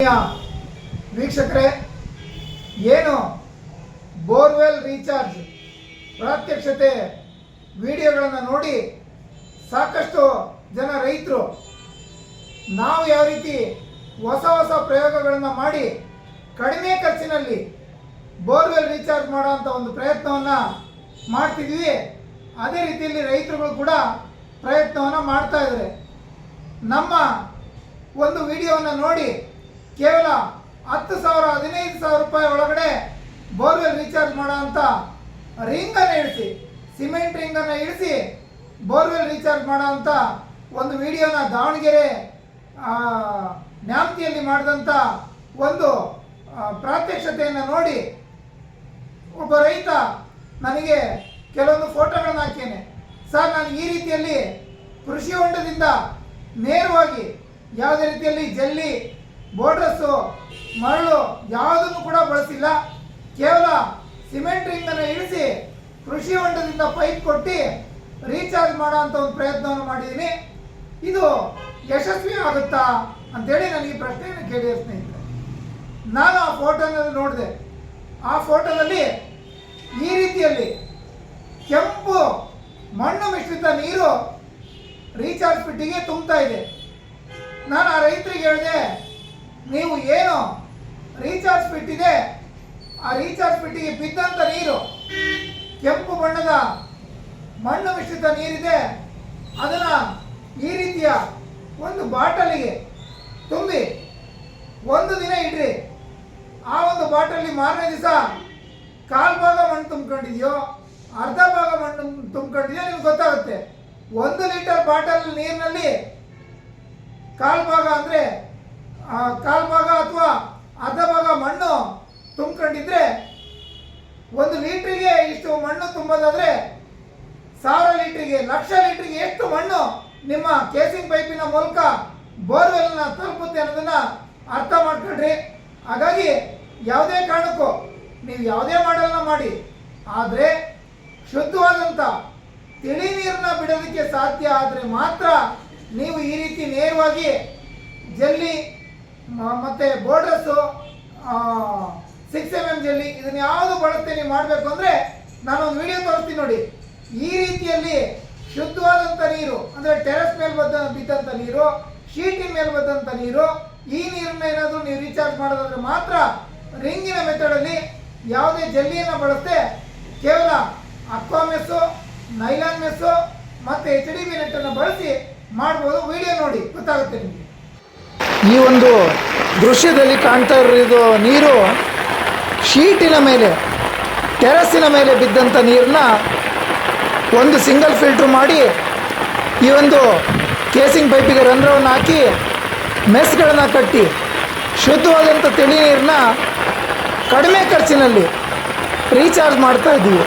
ವೀಕ್ಷಕರೇ, ಏನು borewell recharge ಪ್ರಾತ್ಯಕ್ಷತೆ ವಿಡಿಯೋಗಳನ್ನು ನೋಡಿ ಸಾಕಷ್ಟು ಜನ ರೈತರು ನಾವು ಯಾವ ರೀತಿ ಹೊಸ ಹೊಸ ಪ್ರಯೋಗಗಳನ್ನು ಮಾಡಿ ಕಡಿಮೆ ಖರ್ಚಿನಲ್ಲಿ ಬೋರ್ವೆಲ್ ರೀಚಾರ್ಜ್ ಮಾಡೋವಂಥ ಒಂದು ಪ್ರಯತ್ನವನ್ನು ಮಾಡ್ತಿದ್ವಿ. ಅದೇ ರೀತಿಯಲ್ಲಿ ರೈತರುಗಳು ಕೂಡ ಪ್ರಯತ್ನವನ್ನು ಮಾಡ್ತಾ ಇದ್ದಾರೆ. ನಮ್ಮ ಒಂದು ವಿಡಿಯೋವನ್ನು ನೋಡಿ ಕೇವಲ ಹತ್ತು ಸಾವಿರ ಹದಿನೈದು ಸಾವಿರ ರೂಪಾಯಿ ಒಳಗಡೆ ಬೋರ್ವೆಲ್ ರೀಚಾರ್ಜ್ ಮಾಡೋ ಅಂತ ರಿಂಗನ್ನು ಇಳಿಸಿ ಸಿಮೆಂಟ್ ರಿಂಗನ್ನು ಇಳಿಸಿ ಬೋರ್ವೆಲ್ ರೀಚಾರ್ಜ್ ಮಾಡೋ ಅಂತ ಒಂದು ವಿಡಿಯೋನ ದಾವಣಗೆರೆ ಆ, ನ್ಯಾಮತಿಯಲ್ಲಿ ಮಾಡಿದಂಥ ಒಂದು ಪ್ರಾತ್ಯಕ್ಷತೆಯನ್ನು ನೋಡಿ ಒಬ್ಬ ರೈತ ನನಗೆ ಕೆಲವೊಂದು ಫೋಟೋಗಳನ್ನು ಹಾಕೇನೆ ಸರ್ ನಾನು ಈ ರೀತಿಯಲ್ಲಿ ಕೃಷಿ ಹೊಂಡದಿಂದ ನೇರವಾಗಿ ಯಾವುದೇ ರೀತಿಯಲ್ಲಿ ಜಲ್ಲಿ ಬೋರ್ಡ್ರಸ್ಸು ಮರಳು ಯಾವುದನ್ನು ಕೂಡ ಬಳಸಿಲ್ಲ. ಕೇವಲ ಸಿಮೆಂಟ್ ರಿಂಗನ್ನು ಇಳಿಸಿ ಕೃಷಿ ಹೊಂಡದಿಂದ ಪೈಪ್ ಕೊಟ್ಟು ರೀಚಾರ್ಜ್ ಮಾಡೋ ಒಂದು ಪ್ರಯತ್ನವನ್ನು ಮಾಡಿದ್ದೀನಿ. ಇದು ಯಶಸ್ವಿ ಆಗುತ್ತಾ ಅಂತೇಳಿ ನನಗೆ ಈ ಪ್ರಶ್ನೆಯನ್ನು ಕೇಳಿದ ಸ್ನೇಹಿತರೆ. ನಾನು ಆ ಫೋಟೋನಲ್ಲಿ ನೋಡಿದೆ. ಆ ಫೋಟೋದಲ್ಲಿ ಈ ರೀತಿಯಲ್ಲಿ ಕೆಂಪು ಮಣ್ಣು ಮಿಶ್ರಿತ ನೀರು ರೀಚಾರ್ಜ್ ಪಿಟ್ಟಿಗೆ ತುಂಬ್ತಾ ಇದೆ. ನಾನು ಆ ರೈತರಿಗೆ ಹೇಳಿದೆ ನೀವು ಏನು ರೀಚಾರ್ಜ್ ಬಿಟ್ಟಿದೆ ಆ ರೀಚಾರ್ಜ್ ಬಿಟ್ಟಿಗೆ ಬಿದ್ದಂಥ ನೀರು, ಕೆಂಪು ಬಣ್ಣದ ಮಣ್ಣು ಮಿಶ್ರಿತ ನೀರಿದೆ, ಅದನ್ನು ಈ ರೀತಿಯ ಒಂದು ಬಾಟಲಿಗೆ ತುಂಬಿ ಒಂದು ದಿನ ಇಡ್ರಿ. ಆ ಒಂದು ಬಾಟಲಿ ಮಾರನೇ ದಿವಸ ಕಾಲು ಭಾಗ ಮಣ್ಣು ತುಂಬ್ಕೊಂಡಿದ್ಯೋ, ಅರ್ಧ ಭಾಗ ಮಣ್ಣು ತುಂಬ್ಕೊಂಡಿದ್ಯೋ ನಿಮ್ಗೆ ಗೊತ್ತಾಗುತ್ತೆ. ಒಂದು ಲೀಟರ್ ಬಾಟಲ್ ನೀರಿನಲ್ಲಿ ಕಾಲು ಭಾಗ ಅಂದರೆ ಕಾಲು ಭಾಗ ಅಥವಾ ಅರ್ಧ ಭಾಗ ಮಣ್ಣು ತುಂಬ್ಕೊಂಡಿದ್ರೆ ಒಂದು ಲೀಟ್ರಿಗೆ ಇಷ್ಟು ಮಣ್ಣು ತುಂಬೋದಾದ್ರೆ ಸಾವಿರ ಲೀಟ್ರಿಗೆ, ಲಕ್ಷ ಲೀಟ್ರಿಗೆ ಎಷ್ಟು ಮಣ್ಣು ನಿಮ್ಮ ಕೇಸಿಂಗ್ ಪೈಪಿನ ಮೂಲಕ ಬೋರ್ವೆಲ್ನ ತಲುಪುತ್ತೆ ಅನ್ನೋದನ್ನ ಅರ್ಥ ಮಾಡ್ಕೊಳ್ರಿ ಹಾಗಾಗಿ ಯಾವುದೇ ಕಾರಣಕ್ಕೂ ನೀವು ಯಾವುದೇ ಮಾಡಲ್ನ ಮಾಡಿ. ಆದರೆ ಶುದ್ಧವಾದಂಥ ತಿಳಿ ನೀರನ್ನ ಬಿಡೋದಕ್ಕೆ ಸಾಧ್ಯ ಆದರೆ ಮಾತ್ರ ನೀವು ಈ ರೀತಿ ನೇರವಾಗಿ ಜಲ್ಲಿ ಮತ್ತೆ ಬೋರ್ಡರ್ಸ್ ಸಿಕ್ಸ್ ಎಂ ಎಂ ಜಲ್ಲಿ ಇದನ್ನ ಯಾವುದು ಬಳಸ್ತೇನೆ, ನೀವು ಮಾಡಬೇಕು ಅಂದರೆ ನಾನೊಂದು ವಿಡಿಯೋ ತೋರಿಸ್ತೀನಿ ನೋಡಿ. ಈ ರೀತಿಯಲ್ಲಿ ಶುದ್ಧವಾದಂಥ ನೀರು, ಅಂದರೆ ಟೆರೆಸ್ ಮೇಲೆ ಬದ್ದ ಬಿದ್ದಂಥ ನೀರು ಶೀಟಿನ ಮೇಲೆ ಬದ್ದಂಥ ನೀರು, ಈ ನೀರನ್ನ ಏನಾದರೂ ನೀವು ರೀಚಾರ್ಜ್ ಮಾಡೋದಾದ್ರೆ ಮಾತ್ರ ರಿಂಗಿನ ಮೆಥಡಲ್ಲಿ ಯಾವುದೇ ಜಲ್ಲಿಯನ್ನ ಬಳಸದೆ ಕೇವಲ ಅಕ್ವಾ ಮೆಸ್ಸು ನೈಲಾನ್ ಮೆಸ್ಸು ಮತ್ತು ಎಚ್ ಡಿ ಬಿ ನೆಟ್ಟನ್ನು ಬಳಸಿ ಮಾಡ್ಬೋದು. ವಿಡಿಯೋ ನೋಡಿ, ಗೊತ್ತಾಗುತ್ತೆ ನಿಮಗೆ. ಈ ಒಂದು ದೃಶ್ಯದಲ್ಲಿ ಕಾಣ್ತಾ ಇರೋದು ನೀರು. ಶೀಟಿನ ಮೇಲೆ, ಟೆರಸಿನ ಮೇಲೆ ಬಿದ್ದಂಥ ನೀರನ್ನ ಒಂದು ಸಿಂಗಲ್ ಫಿಲ್ಟ್ರ್ ಮಾಡಿ ಈ ಒಂದು ಕೇಸಿಂಗ್ ಪೈಪಿಗೆ ರಂಧ್ರವನ್ನು ಹಾಕಿ ಮೆಸ್ಗಳನ್ನು ಕಟ್ಟಿ ಶುದ್ಧವಾದಂಥ ತಿಳಿ ನೀರನ್ನ ಕಡಿಮೆ ಖರ್ಚಿನಲ್ಲಿ ರೀಚಾರ್ಜ್ ಮಾಡ್ತಾ ಇದ್ದೀವಿ.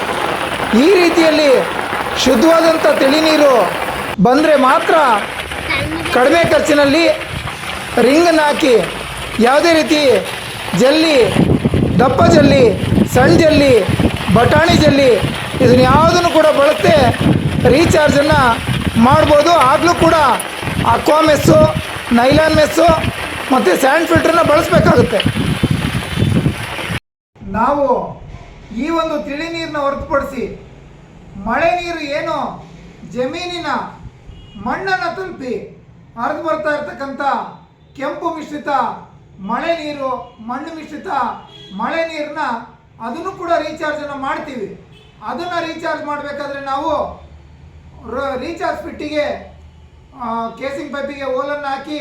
ಈ ರೀತಿಯಲ್ಲಿ ಶುದ್ಧವಾದಂಥ ತಿಳಿ ನೀರು ಬಂದರೆ ಮಾತ್ರ ಕಡಿಮೆ ಖರ್ಚಿನಲ್ಲಿ ರಿಂಗನ್ನು ಹಾಕಿ ಯಾವುದೇ ರೀತಿ ಜಲ್ಲಿ, ದಪ್ಪ ಜಲ್ಲಿ ಸಣ್ಣ ಜಲ್ಲಿ, ಬಟಾಣಿ ಜಲ್ಲಿ ಇದನ್ನು ಯಾವುದನ್ನು ಕೂಡ ಬಳಸದೆ ರೀಚಾರ್ಜನ್ನು ಮಾಡ್ಬೋದು. ಆಗಲೂ ಕೂಡ ಅಕ್ವಾ ಮೆಸ್ಸು ನೈಲಾನ್ ಮೆಸ್ಸು ಮತ್ತು ಸ್ಯಾಂಡ್ ಫಿಲ್ಟ್ರನ್ನ ಬಳಸಬೇಕಾಗುತ್ತೆ. ನಾವು ಈ ಒಂದು ತಿಳಿ ನೀರನ್ನ ಹೊರತುಪಡಿಸಿ ಮಳೆ ನೀರು ಏನು ಜಮೀನಿನ ಮಣ್ಣನ್ನು ತಲುಪಿ ಹರಿದು ಬರ್ತಾ ಇರ್ತಕ್ಕಂಥ ಕೆಂಪು ಮಿಶ್ರಿತ ಮಳೆ ನೀರು, ಮಣ್ಣು ಮಿಶ್ರಿತ ಮಳೆ ನೀರನ್ನ ಅದನ್ನು ಕೂಡ ರೀಚಾರ್ಜನ್ನು ಮಾಡ್ತೀವಿ. ಅದನ್ನು ರೀಚಾರ್ಜ್ ಮಾಡಬೇಕಾದ್ರೆ ನಾವು ರೀಚಾರ್ಜ್ ಪಿಟ್ಟಿಗೆ ಕೇಸಿಂಗ್ ಪೈಪಿಗೆ ಓಲನ್ನು ಹಾಕಿ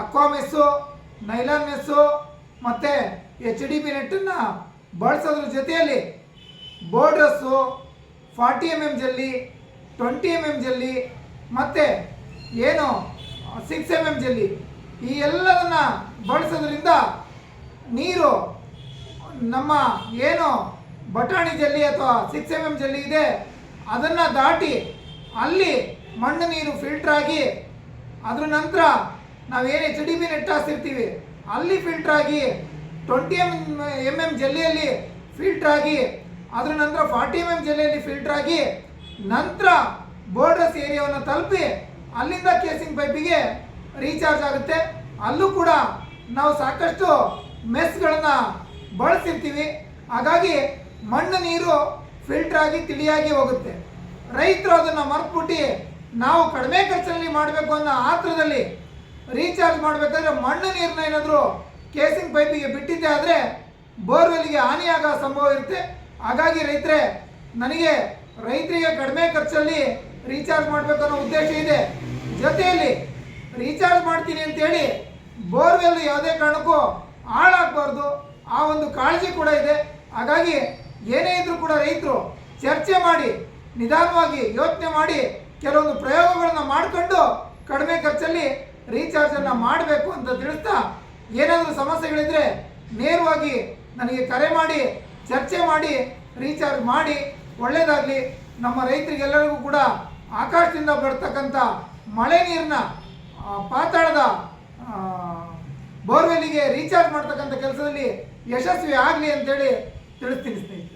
ಅಕ್ವಾ ಮೆಸ್ಸು ನೈಲಾನ್ ಮೆಸ್ಸು ಮತ್ತು ಎಚ್ ಡಿ ಬಿ ನೆಟ್ಟನ್ನು ಬಳಸೋದ್ರ ಜೊತೆಯಲ್ಲಿ ಬೋರ್ಡ್ರಸ್ಸು ಫಾರ್ಟಿ ಎಂ ಎಂ ಜಲ್ಲಿ ಟ್ವೆಂಟಿ ಎಂ ಎಂ ಜಲ್ಲಿ ಮತ್ತು ಏನು ಸಿಕ್ಸ್ ಎಂ ಎಂ ಜಲ್ಲಿ ಈ ಎಲ್ಲದನ್ನು ಬಳಸೋದ್ರಿಂದ ನೀರು ನಮ್ಮ ಏನು ಬಟಾಣಿ ಜಲ್ಲಿ ಅಥವಾ ಸಿಕ್ಸ್ ಎಂ ಎಂ ಜಲ್ಲಿ ಇದೆ, ಅದನ್ನು ದಾಟಿ ಅಲ್ಲಿ ಮಣ್ಣು ನೀರು ಫಿಲ್ಟರ್ ಆಗಿ ಅದರ ನಂತರ ನಾವೇನೇ ಎಚ್ ಡಿ ಬಿ ನೆಟ್ ಅಲ್ಲಿ ಫಿಲ್ಟರ್ ಆಗಿ ಟ್ವೆಂಟಿ ಎಂ ಎಂ ಎಂ ಜಲ್ಲಿಯಲ್ಲಿ ಫಿಲ್ಟರ್ ಆಗಿ ಅದರ ನಂತರ ಫಾರ್ಟಿ ಎಂ ಎಂ ಜಲ್ಲಿಯಲ್ಲಿ ಫಿಲ್ಟರ್ ಆಗಿ ನಂತರ ಬೋರ್ಡರ್ಸ್ ಏರಿಯಾವನ್ನು ತಲುಪಿ ಅಲ್ಲಿಂದ ಕೇಸಿಂಗ್ ಪೈಪಿಗೆ ರೀಚಾರ್ಜ್ ಆಗುತ್ತೆ. ಅಲ್ಲೂ ಕೂಡ ನಾವು ಸಾಕಷ್ಟು ಮೆಸ್ಗಳನ್ನು ಬಳಸಿರ್ತೀವಿ. ಹಾಗಾಗಿ ಮಣ್ಣು ನೀರು ಫಿಲ್ಟರ್ ಆಗಿ ತಿಳಿಯಾಗಿ ಹೋಗುತ್ತೆ. ರೈತರು ಅದನ್ನು ಮರ್ತ್ಬಿಟ್ಟು ನಾವು ಕಡಿಮೆ ಖರ್ಚಲ್ಲಿ ಮಾಡಬೇಕು ಅನ್ನೋ ಆತ್ರದಲ್ಲಿ ರೀಚಾರ್ಜ್ ಮಾಡಬೇಕಾದ್ರೆ ಮಣ್ಣು ನೀರನ್ನ ಏನಾದರೂ ಕೇಸಿಂಗ್ ಪೈಪಿಗೆ ಬಿಟ್ಟಿದ್ದೆ ಆದರೆ ಬೋರ್ವೆಲ್ಗೆ ಹಾನಿಯಾಗೋ ಸಂಭವ ಇರುತ್ತೆ. ಹಾಗಾಗಿ ರೈತರೇ, ನನಗೆ ರೈತರಿಗೆ ಕಡಿಮೆ ಖರ್ಚಲ್ಲಿ ರೀಚಾರ್ಜ್ ಮಾಡಬೇಕನ್ನೋ ಉದ್ದೇಶ ಇದೆ. ಜೊತೆಯಲ್ಲಿ ರೀಚಾರ್ಜ್ ಮಾಡ್ತೀನಿ ಅಂತೇಳಿ ಬೋರ್ವೆಲ್ ಯಾವುದೇ ಕಾರಣಕ್ಕೂ ಹಾಳಾಗಬಾರ್ದು. ಆ ಒಂದು ಕಾಳಜಿ ಕೂಡ ಇದೆ. ಹಾಗಾಗಿ ಏನೇ ಇದ್ರೂ ಕೂಡ ರೈತರು ಚರ್ಚೆ ಮಾಡಿ, ನಿಧಾನವಾಗಿ ಯೋಚನೆ ಮಾಡಿ ಕೆಲವೊಂದು ಪ್ರಯೋಗಗಳನ್ನು ಮಾಡಿಕೊಂಡು ಕಡಿಮೆ ಖರ್ಚಲ್ಲಿ ರೀಚಾರ್ಜನ್ನು ಮಾಡಬೇಕು ಅಂತ ತಿಳಿಸ್ತಾ ಏನಾದರೂ ಸಮಸ್ಯೆಗಳಿದ್ರೆ ನೇರವಾಗಿ ನನಗೆ ಕರೆ ಮಾಡಿ, ಚರ್ಚೆ ಮಾಡಿ ರೀಚಾರ್ಜ್ ಮಾಡಿ. ಒಳ್ಳೆಯದಾಗಲಿ ನಮ್ಮ ರೈತರಿಗೆಲ್ಲರಿಗೂ ಕೂಡ ಆಕಾಶದಿಂದ ಬರ್ತಕ್ಕಂಥ ಮಳೆ ನೀರನ್ನ ಪಾತಾಳದ ಬೋರ್ವೆಲ್ಲಿಗೆ ರೀಚಾರ್ಜ್ ಮಾಡ್ತಕ್ಕಂಥ ಕೆಲಸದಲ್ಲಿ ಯಶಸ್ವಿ ಆಗಲಿ ಅಂತೇಳಿ ತಿಳಿಸ್ತೀನಿ ಸ್ನೇಹಿತರೆ.